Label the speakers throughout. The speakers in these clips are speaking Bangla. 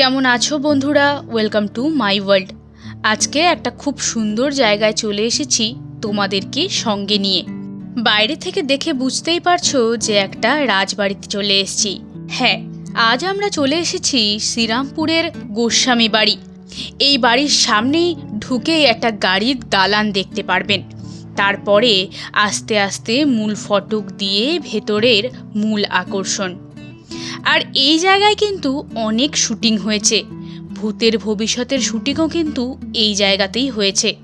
Speaker 1: কেমন আছো বন্ধুরা? ওয়েলকাম টু মাই ওয়ার্ল্ড আজকে একটা খুব সুন্দর জায়গায় চলে এসেছি তোমাদেরকে সঙ্গে নিয়ে। বাইরে থেকে দেখে বুঝতেই পারছ যে একটা রাজবাড়িতে চলে এসেছি। হ্যাঁ আজ আমরা চলে এসেছি শ্রীরামপুরের গোস্বামী বাড়ি। এই বাড়ির সামনেই ঢুকেই একটা গাড়ির দালান দেখতে পারবেন। তারপরে আস্তে আস্তে মূল ফটক দিয়ে ভেতরের মূল আকর্ষণ। আর এই জায়গায় কিন্তু অনেক শুটিং হয়েছে। ভূতের ভবিষ্যতের শুটিংও কিন্তু এই জায়গাতেই হয়েছে।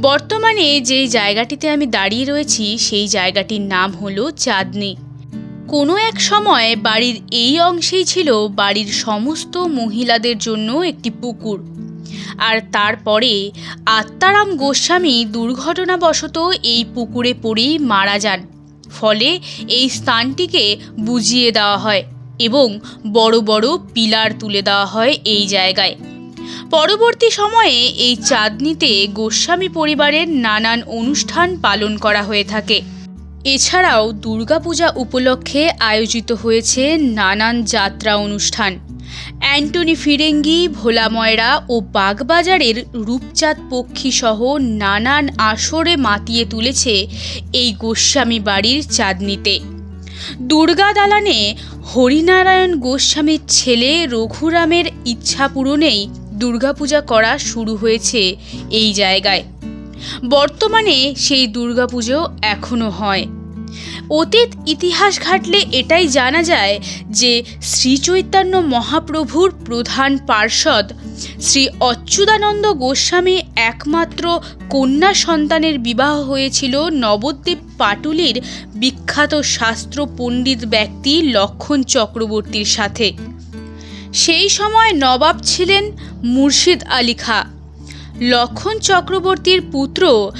Speaker 1: বর্তমানে যে জায়গাটিতে আমি দাঁড়িয়ে রয়েছি, সেই জায়গাটির নাম হলো চাঁদনি। কোনো এক সময় বাড়ির এই অংশেই ছিল বাড়ির সমস্ত মহিলাদের জন্য একটি পুকুর। আর তারপরে আত্মারাম গোস্বামী দুর্ঘটনাবশত এই পুকুরে পড়েই মারা যান। ফলে এই স্থানটিকে বুঝিয়ে দেওয়া হয়। এবং বড় বড় পিলার তুলে দেওয়া হয় এই জায়গায়। পরবর্তী সময়ে এই চাঁদনিতে গোস্বামী পরিবারের নানান অনুষ্ঠান পালন করা হয়ে থাকে। এছাড়াও দুর্গাপূজা উপলক্ষে আয়োজিত হয়েছে নানান যাত্রা অনুষ্ঠান। অ্যান্টনি ফিরেঙ্গি, ভোলা ময়রা ও বাগবাজারের রূপচাঁদ পক্ষী সহ নানান আসরে মাতিয়ে তুলেছে এই গোস্বামী বাড়ির চাঁদনিতে। দুর্গা দালানে হরিনারায়ণ গোস্বামীর ছেলে রঘুরামের ইচ্ছা পূরণেই দুর্গাপূজা করা শুরু হয়েছে এই জায়গায়। বর্তমানে সেই দুর্গাপুজো এখনও হয়। অতীত ইতিহাস ঘাটলে এটাই জানা যায় যে শ্রী চৈতন্য মহাপ্রভুর প্রধান পার্ষদ শ্রী অচ্যুতানন্দ গোস্বামী একমাত্র কন্যা সন্তানের বিবাহ হয়েছিল নবদ্বীপ পাটুলির বিখ্যাত শাস্ত্র পণ্ডিত ব্যক্তি লক্ষণ চক্রবর্তীর সাথে। সেই সময় নবাব ছিলেন মুর্শিদ আলী খা। লক্ষণ চক্রবর্তীর পুত্র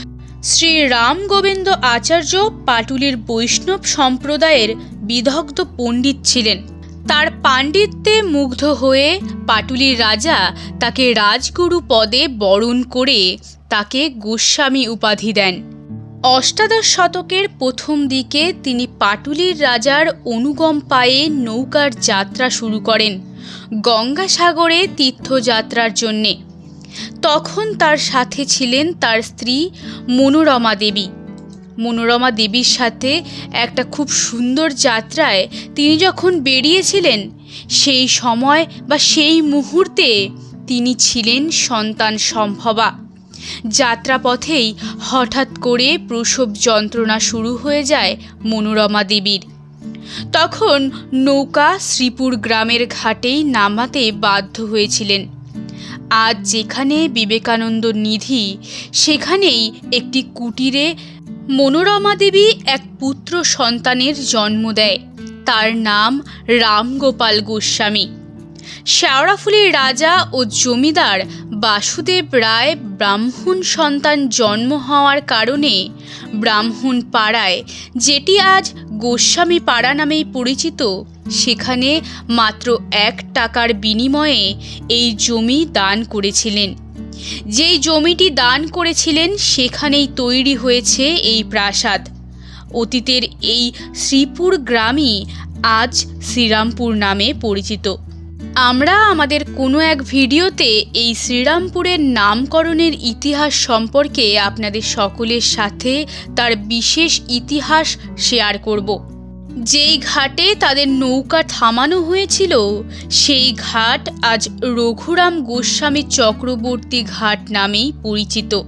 Speaker 1: শ্রী রাম গোবিন্দ আচার্য পাটুলির বৈষ্ণব সম্প্রদায়ের বিদগ্ধ পণ্ডিত ছিলেন। তার পাণ্ডিত্যে মুগ্ধ হয়ে পাটুলির রাজা তাকে রাজগুরু পদে বরণ করে তাকে গোস্বামী উপাধি দেন। অষ্টাদশ শতকের প্রথম দিকে তিনি পাটুলির রাজার অনুগম পায়ে নৌকার যাত্রা শুরু করেন, গঙ্গাসাগরে তীর্থযাত্রার জন্যে। তখন তার সাথে ছিলেন তার স্ত্রী মনোরমা দেবী। মনোরমা দেবীর সাথে একটা খুব সুন্দর যাত্রায় তিনি যখন বেরিয়েছিলেন, সেই সময় বা সেই মুহূর্তে তিনি ছিলেন সন্তান সম্ভবা। যাত্রাপথেই হঠাৎ করে প্রসব যন্ত্রণা শুরু হয়ে যায় মনোরমা দেবীর। তখন নৌকা শ্রীপুর গ্রামের ঘাটেই নামাতে বাধ্য হয়েছিলেন। আজ যেখানে বিবেকানন্দ নিধি, সেখানেই একটি কুটিরে মনোরমা দেবী এক পুত্র সন্তানের জন্ম দেয়। তার নাম রামগোপাল গোস্বামী। শেওড়াফুলির রাজা ও জমিদার বাসুদেব রায় ব্রাহ্মণ সন্তান জন্ম হওয়ার কারণে ব্রাহ্মণ পাড়ায় যেটি আজ গোস্বামী পাড়া নামেই পরিচিত সেখানে মাত্র এক টাকার বিনিময়ে এই জমি দান করেছিলেন। যেই জমিটি দান করেছিলেন, সেখানেই তৈরি হয়েছে এই প্রাসাদ। অতীতের এই শ্রীপুর গ্রামই আজ শ্রীরামপুর নামে পরিচিত। আমরা আমাদের কোনো এক ভিডিওতে এই শ্রীরামপুরের নামকরণের ইতিহাস সম্পর্কে আপনাদের সকলের সাথে তার বিশেষ ইতিহাস শেয়ার করব। যেই ঘাটে তাদের নৌকা থামানো হয়েছিল, সেই ঘাট আজ রঘুরাম গোস্বামী চক্রবর্তী ঘাট নামেই পরিচিত।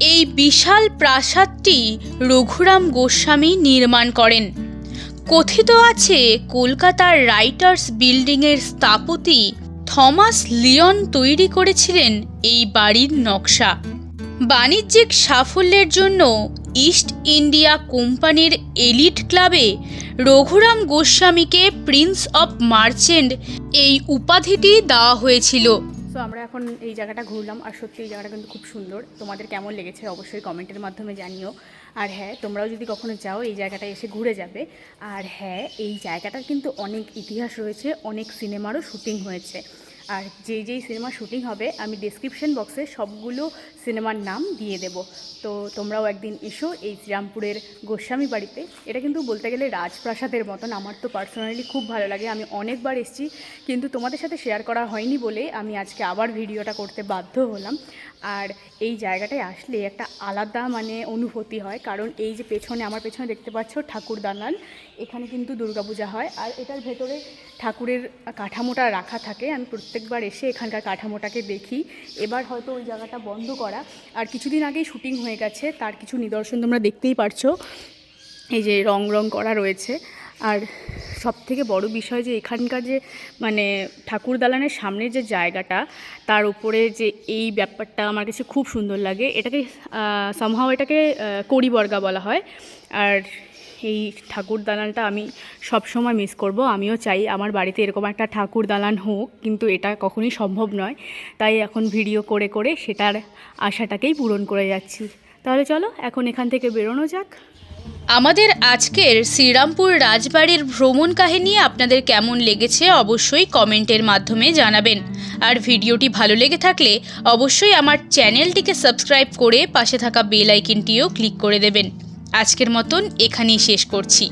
Speaker 1: এই বিশাল প্রাসাদটি রঘুরাম গোস্বামী নির্মাণ করেন। কথিত আছে, কলকাতার রাইটার্স বিল্ডিংয়ের স্থাপতি থমাস লিওন তৈরি করেছিলেন এই বাড়ির নকশা। বাণিজ্যিক সাফল্যের জন্য ইস্ট ইন্ডিয়া কোম্পানির এলিট ক্লাবে রঘুরাম গোস্বামীকে প্রিন্স অফ মার্চেন্ট এই উপাধিটি দেওয়া হয়েছিল।
Speaker 2: সো আমরা এখন এই জায়গাটা ঘুরলাম, আর সত্যি এই জায়গাটা কিন্তু খুব সুন্দর। তোমাদের কেমন লেগেছে অবশ্যই কমেন্টের মাধ্যমে জানিও। আর হ্যাঁ তোমরাও যদি কখনো যাও, এই জায়গাটা এসে ঘুরে যাবে। আর হ্যাঁ এই জায়গাটার কিন্তু অনেক ইতিহাস রয়েছে, অনেক সিনেমারও শুটিং হয়েছে। আর যেই যেই সিনেমা শুটিং হবে, আমি ডিসক্রিপশন বক্সে সবগুলো সিনেমার নাম দিয়ে দেব। তো তোমরাও একদিন এসো এই শ্রীরামপুরের গোস্বামী বাড়িতে। এটা কিন্তু বলতে গেলে রাজপ্রাসাদের মতন। আমার তো পার্সোনালি খুব ভালো লাগে। আমি অনেকবার এসেছি, কিন্তু তোমাদের সাথে শেয়ার করা হয়নি বলে আমি আজকে আবার ভিডিওটা করতে বাধ্য হলাম। আর এই জায়গাটায় আসলে একটা আলাদা মানে অনুভূতি হয়, কারণ এই যে পেছনে, আমার পেছনে দেখতে পাচ্ছ ঠাকুর দালান, এখানে কিন্তু দুর্গাপূজা হয়। আর এটার ভেতরে ঠাকুরের কাঠামোটা রাখা থাকে। আমি প্রত্যেকবার এসে এখানকার কাঠামোটাকে দেখি। এবার হয়তো ওই জায়গাটা বন্ধ করা। আর কিছুদিন আগেই শুটিং হয়ে গেছে তার কিছু নিদর্শন তোমরা দেখতেই পারছ। এই যে রং রং করা রয়েছে। আর সব থেকে বড় বিষয় যে এখানকার যে মানে ঠাকুর দালানের সামনের যে জায়গাটা তার উপরে যে এই ব্যাপারটা আমার কাছে খুব সুন্দর লাগে। এটাকে সামহাও এটাকে আহ, কড়িবর্গা বলা হয়। আর এই ঠাকুর দালানটা আমি সব সময় মিস করব। আমিও চাই আমার বাড়িতে এরকম একটা ঠাকুর দালান হোক, কিন্তু এটা কখনোই সম্ভব নয়। তাই এখন ভিডিও করে করে সেটার আশাটাকেই পূরণ করে যাচ্ছি। তাহলে চলো, এখন এখান থেকে বেরোনো যাক।
Speaker 1: আমাদের আজকের শ্রীরামপুর রাজবাড়ির ভ্রমণ কাহিনী আপনাদের কেমন লেগেছে অবশ্যই কমেন্টের মাধ্যমে জানাবেন। আর ভিডিওটি ভালো লেগে থাকলে অবশ্যই আমার চ্যানেলটিকে সাবস্ক্রাইব করে পাশে থাকা বেল আইকনটিও ক্লিক করে দেবেন। আজকের মতন এখানেই শেষ করছি।